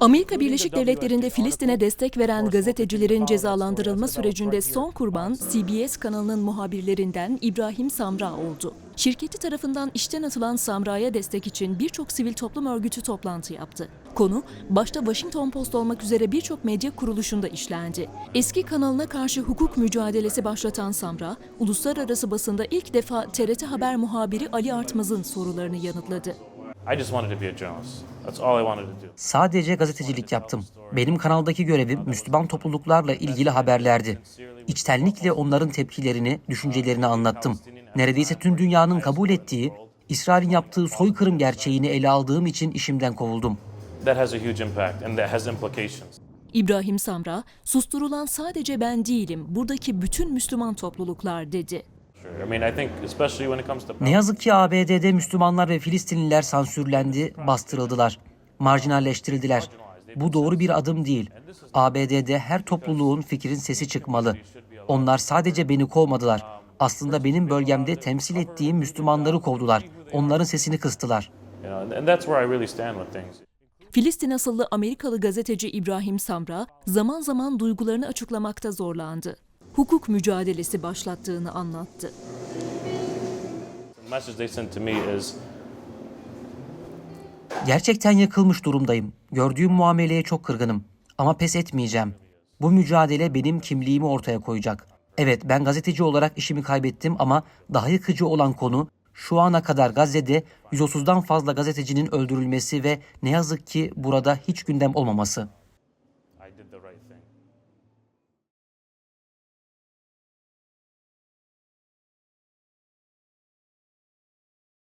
Amerika Birleşik Devletleri'nde Filistin'e destek veren gazetecilerin cezalandırılma sürecinde son kurban CBS kanalının muhabirlerinden İbrahim Samra oldu. Şirketi tarafından işten atılan Samra'ya destek için birçok sivil toplum örgütü toplantı yaptı. Konu başta Washington Post olmak üzere birçok medya kuruluşunda işlendi. Eski kanalına karşı hukuk mücadelesi başlatan Samra, uluslararası basında ilk defa TRT Haber muhabiri Ali Artmaz'ın sorularını yanıtladı. I just wanted to be a journalist. That's all I wanted to do. Sadece gazetecilik yaptım. Benim kanaldaki görevim Müslüman topluluklarla ilgili haberlerdi. İçtenlikle onların tepkilerini, düşüncelerini anlattım. Neredeyse tüm dünyanın kabul ettiği, İsrail'in yaptığı soykırım gerçeğini ele aldığım için işimden kovuldum. That has a huge impact and that has implications. İbrahim Samra, susturulan sadece ben değilim, buradaki bütün Müslüman topluluklar dedi. Sure. I mean, I think especially when it comes to Ne yazık ki ABD'de Müslümanlar ve Filistinliler sansürlendi, bastırıldılar, marjinalleştirildiler. Bu doğru bir adım değil. ABD'de her topluluğun fikrin sesi çıkmalı. Onlar sadece beni kovmadılar. Aslında benim bölgemde temsil ettiğim Müslümanları kovdular. Onların sesini kıstılar. Filistin asıllı Amerikalı gazeteci İbrahim Samra zaman zaman duygularını açıklamakta zorlandı. Hukuk mücadelesi başlattığını anlattı. Gerçekten yakılmış durumdayım. Gördüğüm muameleye çok kırgınım. Ama pes etmeyeceğim. Bu mücadele benim kimliğimi ortaya koyacak. Evet ben gazeteci olarak işimi kaybettim ama daha yıkıcı olan konu şu ana kadar Gazze'de 130'dan fazla gazetecinin öldürülmesi ve ne yazık ki burada hiç gündem olmaması.